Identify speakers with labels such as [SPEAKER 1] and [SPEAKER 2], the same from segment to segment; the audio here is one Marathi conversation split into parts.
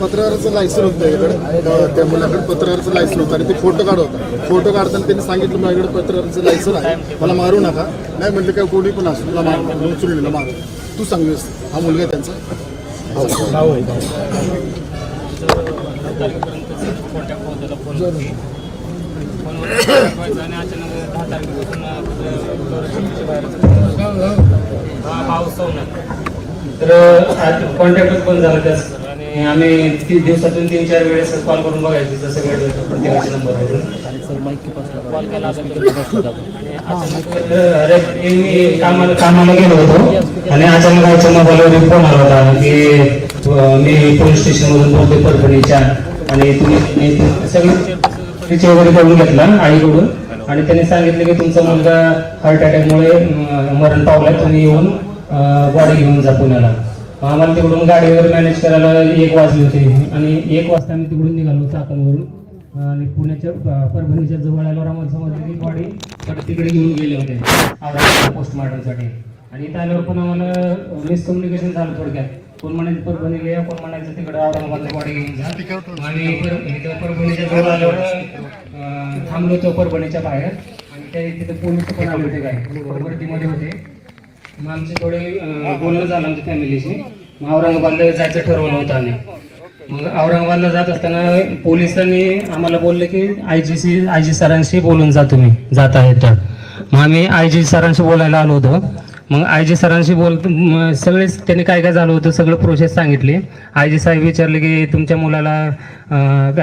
[SPEAKER 1] पत्रकाराचं लायसन होतं त्याच्याकडे त्या- मुलाकडे पत्रकाराचं लायसन होतं आणि ते फोटो काढ होता फोटो काढताना त्यांनी सांगितलं माझ्याकडे पत्रकाराचं लायसन आहे मला मारू नका नाही म्हटलं काय कोणी पण असं तुला मार म्हणून चुलीला मार तू सांग व्यवस्थित हा मुलगा आहे त्यांचा
[SPEAKER 2] होत तर कॉन्टॅक्टच बंद झाला त्याच. आणि आम्ही तीन दिवसातून तीन चार वेळेस कॉल करून बघायचे जसं वेळ येतो प्रत्येकाच्या अचानक अरे मी कामाला कामाला गेलो होतो. आणि अचानक आमच्या मोबाईलवर फोन आला होता की मी पोलीस स्टेशन मधून बोलतोय परभणीच्या. आणि तुम्ही सगळे परिचय वगैरे करून घेतला आईकडून. आणि त्यांनी सांगितलं की तुमचा मुलगा हार्ट अटॅकमुळे मरण पावलाय तुम्ही येऊन बॉडी घेऊन जा पुण्याला. आम्हाला तिकडून गाडीवर मॅनेज करायला एक वाजले होते. आणि एक वाजता आम्ही तिकडून निघालो चाकणवरून. आणि पुण्याच्या परभणीच्या जवळ आल्यावर आम्हाला समजलं की बॉडी तिकडे घेऊन गेले होते. पोस्टमॉर्टमसाठी आणि इथं आल्यावर पण आम्हाला मिसकम्युनिकेशन झालं थोडक्यात. कोण म्हणायचं परभणीला घ्या कोण म्हणायचं तिकडे औरंगाबादला बॉडी घेऊन जा. आणि परभणीच्या जवळ आल्यावर थांबलो होतो परभणीच्या बाहेर. आणि त्या तिथे पोलीस पण आले होते काय परभणीमध्ये होते. मग आमचे थोडे बोलणं झालं आमच्या फॅमिलीशी मग औरंगाबादला जायचं ठरवलं होतं आम्ही. मग औरंगाबादला जात असताना पोलिसांनी आम्हाला बोलले की I G C I G सरांशी बोलून जा तुम्ही जात आहे तर. मग आम्ही आय जी सरांशी बोलायला आलो होतो. मग आय जी सरांशी बोल म- सगळेच त्यांनी काय काय झालं होतं सगळं प्रोसेस सांगितली. आय जी साहेब विचारले की तुमच्या मुलाला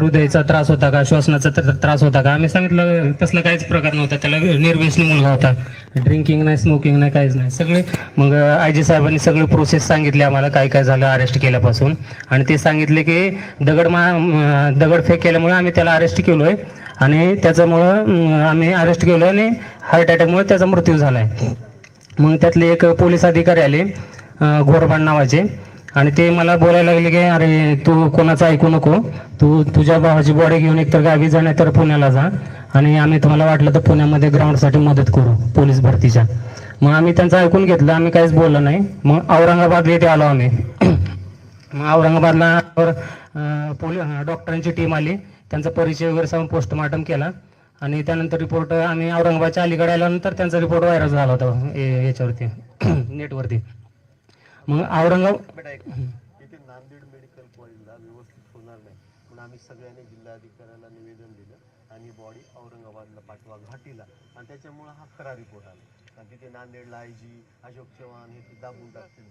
[SPEAKER 2] हृदयाचा त्रास होता का श्वसनाचा त्रास होता का? आम्ही सांगितलं तसला काहीच प्रकार नव्हता त्याला निर्व्यसनी मुलगा होता. ड्रिंकिंग नाही स्मोकिंग नाही काहीच नाही सगळे. मग आय जी साहेबांनी सगळे प्रोसेस सांगितले आम्हाला काय काय झालं अरेस्ट केल्यापासून. आणि ते सांगितले की दगड मा दगडफेक केल्यामुळे आम्ही त्याला अरेस्ट केलोय. आणि त्याच्यामुळं आम्ही अरेस्ट केलो आणि हार्ट अटॅकमुळे त्याचा मृत्यू झाला आहे मग त्यातले एक पोलीस अधिकारी आले घोरबाण नावाचे. आणि ते मला बोलायला लागले की अरे तू कोणाचं ऐकू नको. तू तुझ्या भावाची बॉडी घेऊन एकतर गावी जा नाही तर पुण्याला जा. आणि आम्ही तुम्हाला वाटलं तर पुण्यामध्ये ग्राउंडसाठी मदत करू पोलीस भरतीच्या. मग आम्ही त्यांचं ऐकून घेतलं आम्ही काहीच बोललं नाही. मग औरंगाबाद येथे आलो आम्ही. मग औरंगाबादला पोली डॉक्टरांची टीम आली. त्यांचा परिचय वगैरे सांगून पोस्टमार्टम केला. आणि त्यानंतर रिपोर्ट आम्ही औरंगाबादच्या अलीकडे आल्यानंतर त्यांचा रिपोर्ट व्हायरल झाला होता याच्यावरती नेटवरती मग औरंगाबाद
[SPEAKER 3] नांदेड मेडिकल कॉलेजला व्यवस्थित होणार नाही. म्हणून आम्ही सगळ्यांनी जिल्हाधिकाऱ्याला निवेदन दिलं आणि बॉडी औरंगाबादला पाठवा घाटीला. आणि त्याच्यामुळं हा खरा रिपोर्ट आला. आणि तिथे नांदेडला आय जी अशोक चव्हाण हे दाबून टाकतील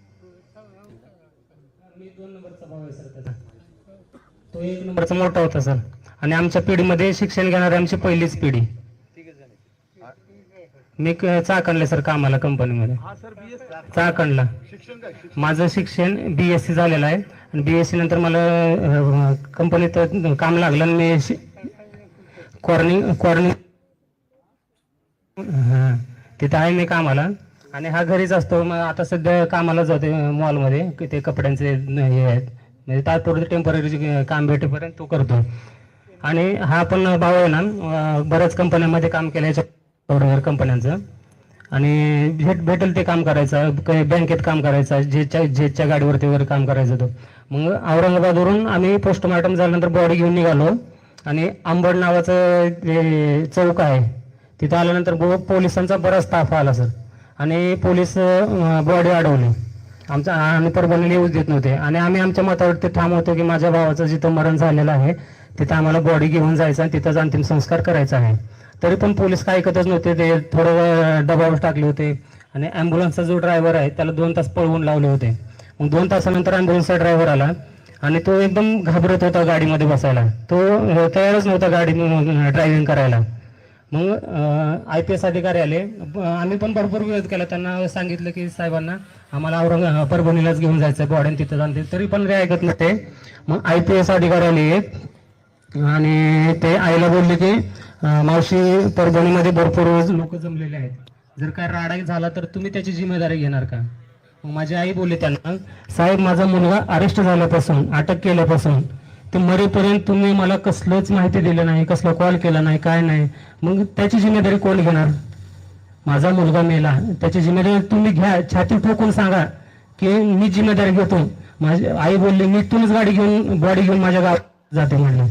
[SPEAKER 2] मी दोन नंबरचा भाव आहे सर त्याचा. तो एक नंबरचा मोठा होता सर. आणि आमच्या पिढीमध्ये शिक्षण घेणारी आमची पहिलीच पिढी. मी चाकणला चाकणले सर कामाला कंपनीमध्ये. चाकणला. माझं शिक्षण बी एस सी झालेलं आहे. आणि बी एस सी नंतर मला कंपनीत काम लागलं आणि मी कॉर्निंग कॉर्निंग हां. तिथं आहे मी कामाला. आणि हा घरीच असतो. मग आता सध्या कामाला जाते मॉलमध्ये. ते कपड्यांचे हे आहेत. म्हणजे तात्पुरते टेंपररी काम भेटेपर्यंत तो करतो आणि हा पण भाऊ आहे ना बऱ्याच कंपन्यांमध्ये काम केलं याच्या कंपन्यांचं. आणि भेट भेटेल ते काम करायचं काही बँकेत काम करायचं जेच्या जेच्या गाडीवरती वगैरे काम करायचं तो. मग औरंगाबादवरून आम्ही पोस्टमार्टम झाल्यानंतर बॉडी घेऊन निघालो. आणि आंबड नावाचं जे चौक आहे तिथं आल्यानंतर बो पोलिसांचा बराच ताफा आला सर आणि पोलीस बॉडी अडवली. आमचा आणि परभणीला येऊच देत नव्हते. आणि आम्ही आमच्या मतावरती ठाम होतो की माझ्या भावाचं जिथं मरण झालेलं आहे तिथं आम्हाला बॉडी घेऊन जायचं आणि तिथंच अंतिम संस्कार करायचा आहे. तरी पण पोलीस काय ऐकतच नव्हते ते थोडं डबावर दबाव टाकले होते. आणि ॲम्ब्युलन्सचा जो ड्रायव्हर आहे त्याला दोन तास पळवून लावले होते. मग दोन तासानंतर ॲम्ब्युलन्सचा ड्रायव्हर आला आणि तो एकदम घाबरत होता गाडीमध्ये बसायला. तो तयारच नव्हता गाडी ड्रायव्हिंग करायला. मग आय पी एस अधिकारी आले. आम्ही पण भरपूर विरोध केला. त्यांना सांगितलं की साहेबांना आम्हाला औरंग परभणीलाच घेऊन जायचं बॉडी तिथं जाणते तरी पण ते ऐकत नव्हते. मग आय पी एस अधिकारी आले. आणि ते आईला बोलले की मावशी परभणीमध्ये भरपूर लोक जमलेले आहेत. जर काय राडा झाला तर तुम्ही त्याची जिम्मेदारी घेणार का? माझी आई बोलली त्यांना साहेब माझा मुलगा अरेस्ट झाल्यापासून अटक केल्यापासून ते मरेपर्यंत तुम्ही मला कसलंच माहिती दिलं नाही कसला कॉल केला नाही काय नाही. मग त्याची जिम्मेदारी कोण घेणार? माझा मुलगा मेला. त्याची जिम्मेदारी तुम्ही घ्या छाती ठोकून सांगा की मी जिम्मेदारी घेतो. माझी आई बोलली मी तुम्हीच गाडी घेऊन बॉडी घेऊन माझ्या गावात जाते म्हणलं.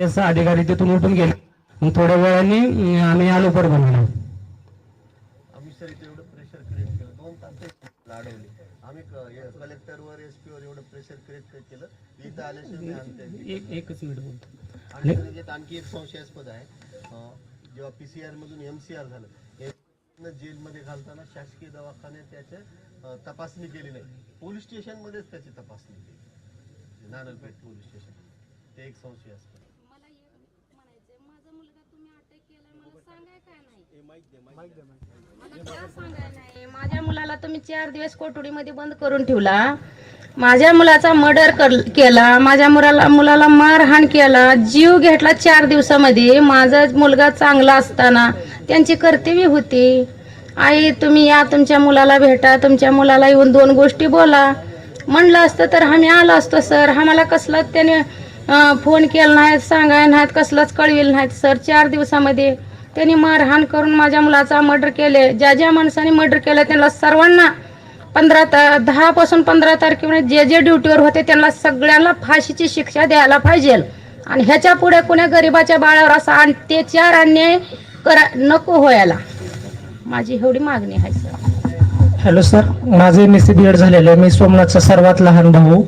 [SPEAKER 2] तसं अधिकारी तिथून उठून गेले. मग थोड्या वेळाने आम्ही आलो परभणीला
[SPEAKER 3] आम्ही सर इथे एवढं प्रेशर क्रिएट केलं. दोन तास अडवले आम्ही कलेक्टरवर एस पीवर एवढं प्रेशर क्रिएट केलं. इथं आल्याशिवाय
[SPEAKER 2] एक एकच मिनिट बोलतो.
[SPEAKER 3] आणि त्याच्यात आणखी एक संशयास्पद आहे. जेव्हा पी सी आर मधून एम सी आर झालं जेलमध्ये घालताना शासकीय दवाखान्यात त्याचे अं, तपासणी केली नाही. पोलीस स्टेशनमध्येच त्याची तपासणी केली. Nanalpeth police station. ते एक संशयास्पद
[SPEAKER 4] मला हे म्हणायचंय माझा मुलगा तुम्ही अटक केलाय मला सांगाय काय नाही मला काय सांगाय नाही माझ्या मुलाला तुम्ही चार दिवस कोठडीमध्ये बंद करून ठेवला. माझ्या मुलाचा मर्डर केला. माझ्या मुलाला मुलाला मारहाण केला. जीव घेतला चार दिवसामध्ये. माझा मुलगा चांगला असताना त्यांची कर्तव्य होती. आई तुम्ही या तुमच्या मुलाला भेटा. तुमच्या मुलाला येऊन दोन गोष्टी बोला. म्हणलं असतं तर आम्ही आलो असतो सर. आम्हाला कसलाच त्याने फोन केला नाहीत सांगाय नाहीत कसलाच कळविल नाहीत सर. चार दिवसामध्ये त्यांनी मारहाण करून माझ्या मुलाचा मर्डर केले. ज्या ज्या माणसाने मर्डर केलं त्यांना सर्वांना पंधरा ता दहापासून पंधरा तारखेपर्यंत जे जे ड्युटीवर होते त्यांना सगळ्यांना फाशीची शिक्षा द्यायला पाहिजे. आणि ह्याच्या पुढे कुण्या गरिबाच्या बाळावर असा अत्याचार अन्याय करा नको व्हायला माझी एवढी मागणी आहे सर
[SPEAKER 5] हॅलो सर माझे M S C B Ed झालेलं आहे. मी सोमनाथचा सर्वात लहान भाऊ.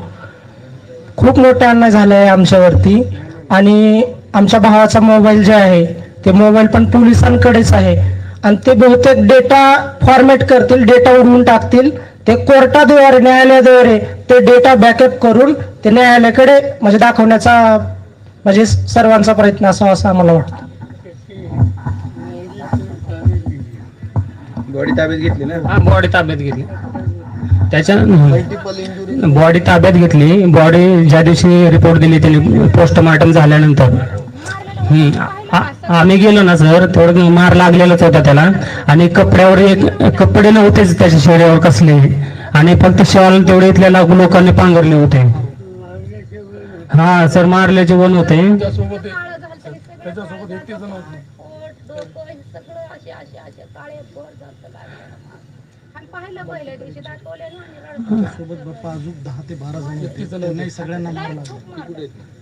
[SPEAKER 5] खूप मोठा अन्याय झाला आहे आमच्यावरती. आणि आमच्या भावाचा मोबाईल जे आहे ते मोबाईल पण पोलिसांकडेच आहे. आणि ते बहुतेक डेटा फॉर्मॅट करतील डेटा उडवून टाकतील. ते कोर्टाद्वारे न्यायालयाद्वारे ते डेटा बॅकअप करून ते न्यायालयाकडे म्हणजे दाखवण्याचा म्हणजे सर्वांचा प्रयत्न असावा असं आम्हाला वाटतं.
[SPEAKER 6] बॉडी ताब्यात घेतली ना?
[SPEAKER 2] हा बॉडी ताब्यात घेतली. त्याच्या बॉडी ताब्यात घेतली. बॉडी ज्या दिवशी रिपोर्ट दिली त्यांनी पोस्टमार्टम झाल्यानंतर. आम्ही गेलो ना सर थोडं मार लागलेलाच होता त्याला. आणि कपड्यावर एक कपडे नव्हतेच त्याच्या शरीरावर कसले. आणि फक्त शॉल तेवढे इथल्या लागू लोकांनी पांघरले होते. हा सर मारल्याचे वन होते.
[SPEAKER 1] त्यासोबत होते
[SPEAKER 5] सोबत बाप्पा अजून दहा ते बारा जण नाही सगळ्यांना मारला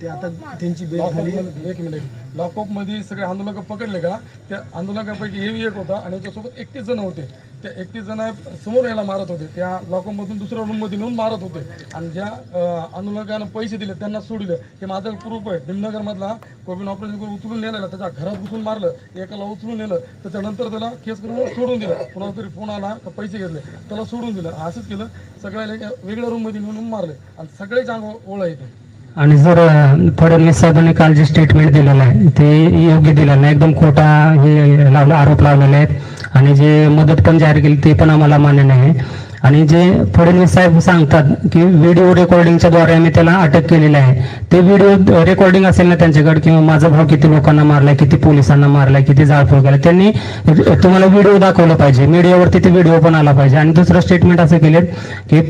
[SPEAKER 5] ते आता त्यांची बेट झाली
[SPEAKER 1] एक मिनिट. लॉकअपमध्ये सगळे आंदोलक पकडले का? त्या आंदोलकापैकी हे एक होता आणि त्याच्यासोबत एकतीस जण होते. त्या एकतीस जण समोर यायला मारत होते. त्या लोकांमधून दुसऱ्या रूममध्ये नेऊन मारत होते. आणि ज्या अनुलकानं आंदोलकांना पैसे दिले त्यांना सोडलं. हे माझं प्रूफ आहे. भीमनगरमधला कोविड ऑपरेशन करून उचलून नेलेला त्याच्या घरात घुसून मारलं. एकाला उचलून नेलं. त्याच्यानंतर त्याला केस करून सोडून दिलं. कोणाला तरी फोन आला का पैसे घेतले. त्याला सोडून दिलं. असंच केलं. सगळ्याला एका वेगळ्या रूममध्ये नेऊन मारले. आणि सगळेच अंग ओळा येते
[SPEAKER 2] आणि जर फडणवीस साहेबांनी काल जे स्टेटमेंट दिलेलं आहे ते योग्य दिलेलं नाही. एकदम खोटा हे लावलं आरोप लावलेले आहेत. आणि जे मदत पण जाहीर केली ते पण आम्हाला मान्य नाही. आणि जे फडणवीस साहेब सांगतात की व्हिडिओ रेकॉर्डिंगच्या द्वारे आम्ही त्याला अटक केलेली आहे. ते व्हिडिओ रेकॉर्डिंग असेल ना त्यांच्याकडे किंवा माझा भाव किती लोकांना मारलाय किती पोलिसांना मारलाय किती जाळपोळ केला त्यांनी तुम्हाला व्हिडिओ दाखवला पाहिजे. मीडियावरती ते व्हिडिओ पण आला पाहिजे. आणि दुसरं स्टेटमेंट असं केलेत की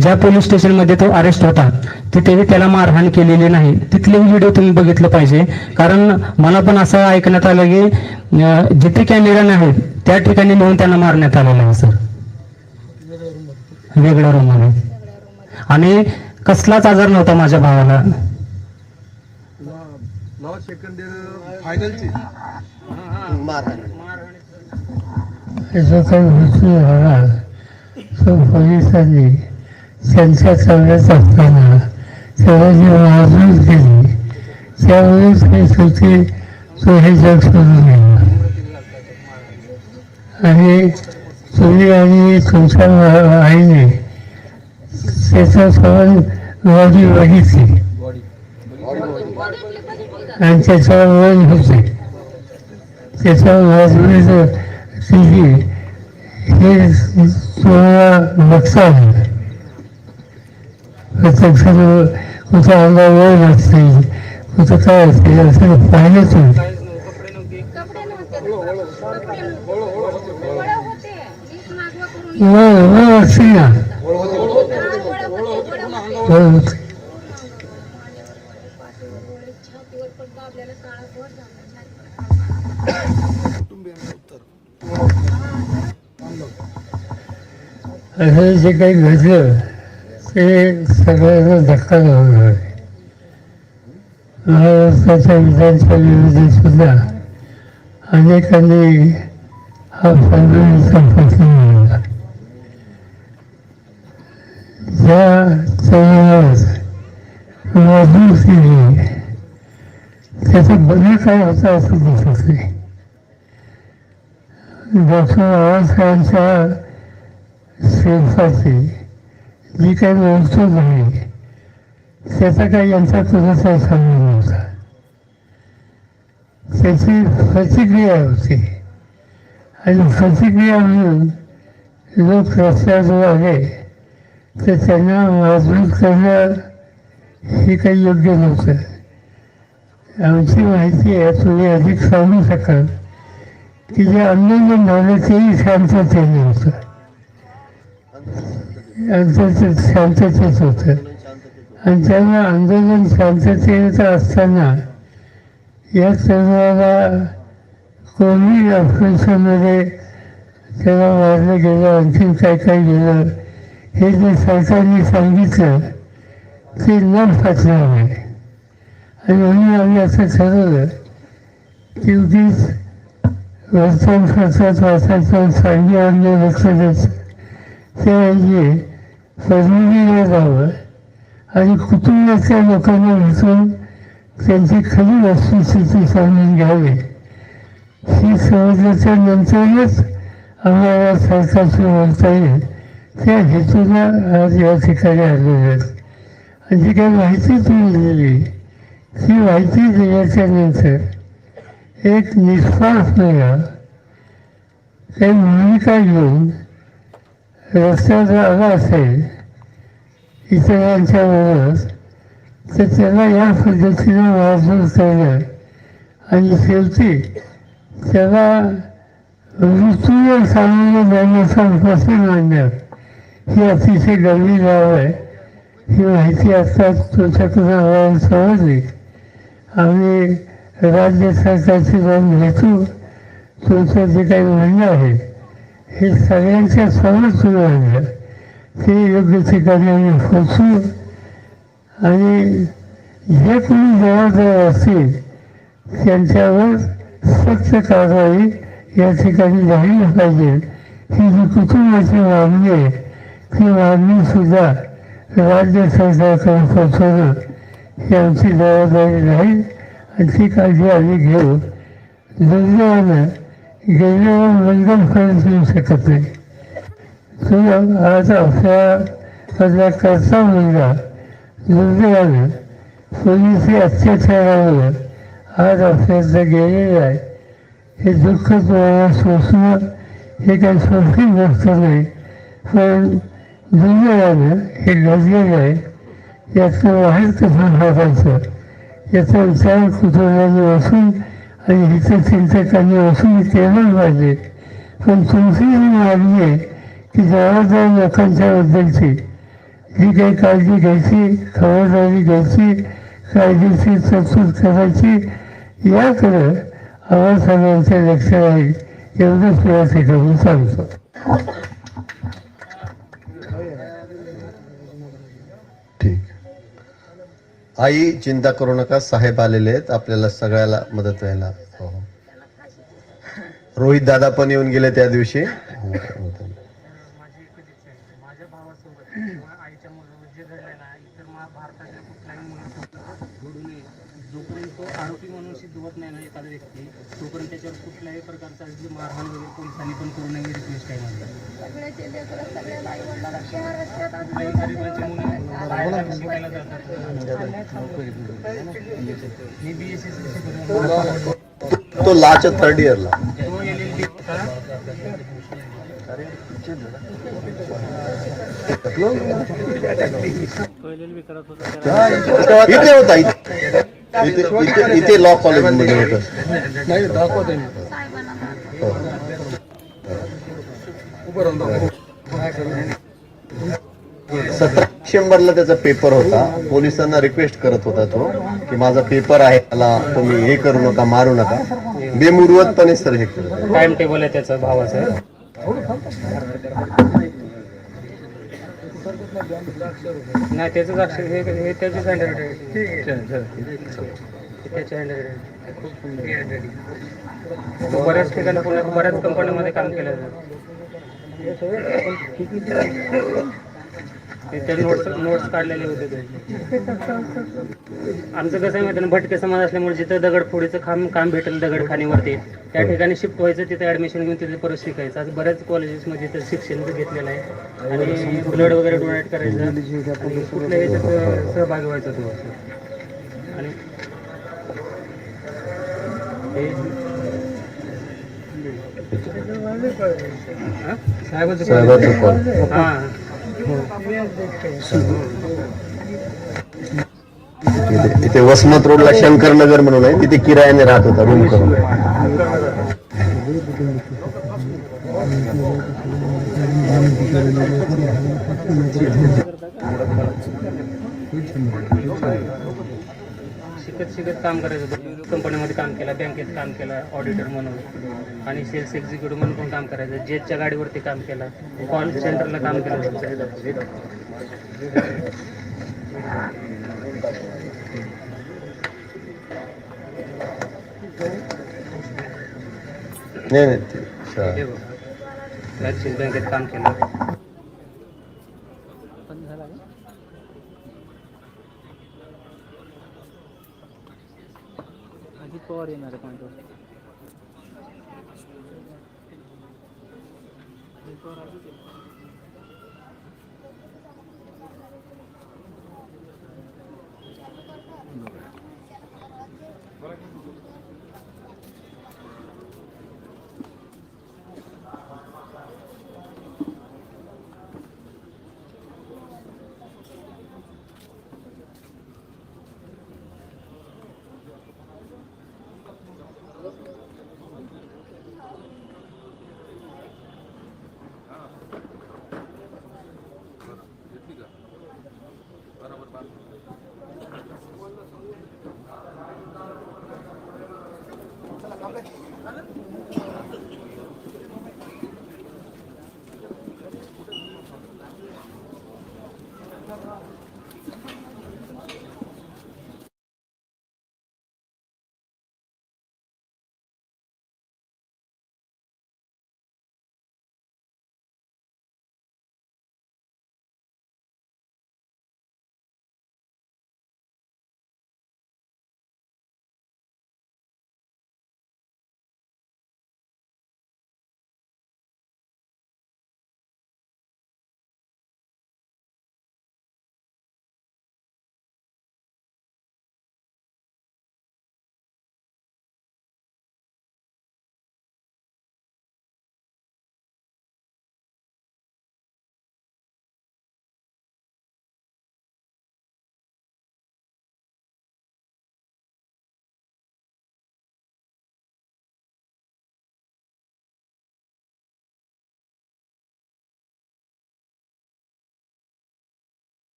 [SPEAKER 2] ज्या पोलीस स्टेशनमध्ये तो अरेस्ट होता तिथेही त्याला मारहाण केलेली नाही. तिथले व्हिडिओ तुम्ही बघितलं पाहिजे. कारण मला पण असं ऐकण्यात आलं की जिथे कॅमेरा नाही त्या ठिकाणी नेऊन त्यांना मारण्यात आलेलं आहे सर वेगळ्या रूममध्ये. आणि कसलाच आजार नव्हता माझ्या भावाला.
[SPEAKER 7] पोलिसांनी त्यांच्या सगळ्यात असताना सगळ्यांची केली त्यावेळेस काही सुटे तो हे जग सोडून गेला. आणि तुम्ही आणि तुमच्या आईने त्याचं सगळं बॉडी बघितली आणि त्याच्यावर वन होते. त्याच्यावर वाजवण्याचं स्थिती हे तुम्हाला लक्षात आलं प्रत्यक्षात होता अंगावर वेळ नसते. होतं काय असते? असं पाहिलं तुम्ही
[SPEAKER 4] कपडे नव्हते कपडे गोळ्या होते वीस मागवा करून
[SPEAKER 7] वळ वळ असते ना
[SPEAKER 4] गोळ्या होते गोळ्या होते
[SPEAKER 7] वळ होते
[SPEAKER 4] छातीवर पण दाबलेला काळा भोर झाला
[SPEAKER 7] असं जे काही घडलं ते सगळ्यांना धक्का लावणार आहे महाराष्ट्राच्या विधानसभेमध्ये सुद्धा अनेकांनी हा फडणवीसचा प्रश्न मांडला ज्या तरुणावर मजबूर केली त्याचं बदल काय होता असं दिसत नाही डॉक्टर बाबासाहेबांच्या श्रेष्ठाची जी काही व्यवस्था नाही त्याचा काही यांचा कुणाचा संबंध नव्हता त्याची प्रतिक्रिया होती आणि प्रतिक्रिया म्हणून लोक रस्त्यावर आले तर त्यांना मजबूत करणं हे काही योग्य नव्हतं. आमची माहिती आहे तुम्ही अधिक सांगू शकाल. की जे आंदोलन झालं तेही शांततेने नव्हतं. आंतरते शांततेत होतं. आणि त्यामुळे आंदोलन शांततेत असताना या तरुणाला कोणी ऑपरेशनमध्ये त्याला मारलं गेलं आणखीन काय काय गेलं हे जे सरकारने सांगितलं ते न फाटलं आणि म्हणून आम्ही असं ठरवलं की उगीच वर्तमानपत्रात वाचायचं सांगे आणले लक्ष द्यायचं त्याऐवजी फर्मिलीला जावं आणि कुटुंबातल्या लोकांना भेटून त्यांची खरी वस्तुस्थिती समजून घ्यावी. ही समजल्याच्या नंतरच आम्हाला सरकारशी बोलता येईल. त्या हेतूला आज या ठिकाणी आलेले आहेत आणि जी काही माहिती तुम्ही दिली ती माहिती दिल्याच्या नंतर एक निस्वार्थपणा काही भूमिका घेऊन रस्त्यावर आला असेल इतरांच्या बरोबर तर त्याला या पद्धतीने वाजून करणं आणि शेवटी त्याला ऋतूवर सामोरं जाण्याचा प्रश्न मांडणं ही अतिशय गंभीर बाब आहे. ही माहिती असतात तुमच्याकडून आम्हाला समजली आम्ही राज्य सरकारची जाऊन भेटू. तुमचं जे काही म्हणणं आहे हे सगळ्यांच्या समोर सुरू आणलं. ते योग्य ठिकाणी आम्ही पोचू आणि जे कोणी जबाबदार असतील त्यांच्यावर सक्त कारवाई या ठिकाणी झाली पाहिजे. ही जी कुटुंबाची मागणी आहे ती मागणी सुद्धा राज्य सरकारकडे पोचवणं ही आमची जबाबदारी राहील आणि ती काळजी आम्ही घेऊ. दुर्दैवानं गेल्यावर बंधनपर्यंत येऊ शकत नाही. तो आज आपल्या करता मुलगा दुर्दैवानं पोलिसी अत्याचारामुळे आज आपल्याला गेलेलं आहे. हे दुःख तुम्हाला सोसणं हे काही सोपी गोष्ट नाही. पण धन्यवाद हे गरजेचं आहे. याचं बाहेर कसं साधायचं याचा विचार कुटुंबाने बसून आणि हितचिंतकांनी असून केलं पाहिजे पण तुमची ही मागणी आहे की जबाबदार लोकांच्याबद्दलची जी काही काळजी घ्यायची खबरदारी घ्यायची काळजीची तरतूद करायची याकडं आम्हाला सगळ्यांचं लक्ष राहील एवढंच या ठिकाणी सांगतो.
[SPEAKER 3] आई चिंता करू नका साहेब आलेले आहेत आपल्याला सगळ्याला मदत व्हायला. हो, हो. रोहित दादा पण येऊन गेले त्या दिवशी.
[SPEAKER 2] जोपर्यंत तो आरोपी म्हणून सिद्ध होत नाही ना एखादा व्यक्ती तोपर्यंत त्याच्यावर कुठल्याही प्रकारचा जी मारहाण वगैरे पोलिसांनी पण करू नये रिक्वेस्ट आहे माझी. गरीबाची मुलं मी बी एस एस
[SPEAKER 3] तो लाच्या थर्ड इयरला
[SPEAKER 2] तो एल एल बी होता.
[SPEAKER 3] इथे होता इथे. इथे लॉ कॉलेजमध्ये होतं.
[SPEAKER 6] नाही दाखवते
[SPEAKER 3] सतरा डिसेंबरला त्याचा पेपर होता. पोलिसांना रिक्वेस्ट करत होता तो की माझा पेपर आहे मला तुम्ही हे करू नका मारू नका. बेमुरवतपणे सर हे करत
[SPEAKER 2] टाइम टेबल आहे त्याचं भावाचं. नाही त्याचंच अक्षर हे हे त्याचीच हँडरायटिंग त्याची हँडरायटिंग बऱ्याच ठिकाणी पुण्यात बऱ्याच कंपन्यांमध्ये काम केलं त्या नोट्स नोट्स काढलेले होते ते. आमचं कसं आहे माहिती भटके समाज असल्यामुळे जिथं दगडफोडीचं काम काम भेटेल दगडखानीवरती त्या ठिकाणी शिफ्ट व्हायचं तिथे ॲडमिशन घेऊन तिथे परत शिकायचं. आज बऱ्याच कॉलेजेसमध्ये तिथं शिक्षण घेतलेलं आहे. आणि ब्लड वगैरे डोनेट करायचं. आणि कुठल्या ह्याच्यात सह- सहभागी व्हायचा तो. आणि हे हा? इथे
[SPEAKER 3] तिथे वसमत रोडला शंकर नगर म्हणून आहे. तिथे किरायाने राहत होता रूम करून.
[SPEAKER 2] शिकत शिकत काम करायचं होतं. कंपनीमध्ये काम केलं बँकेत काम केलं ऑडिटर म्हणून. आणि सेल्स एक्झिक्युटिव्ह म्हणून पण काम करायचं. जेटच्या गाडीवरती काम केलं. कॉल सेंटरला काम केलं ॲक्सिस बँकेत काम केलं.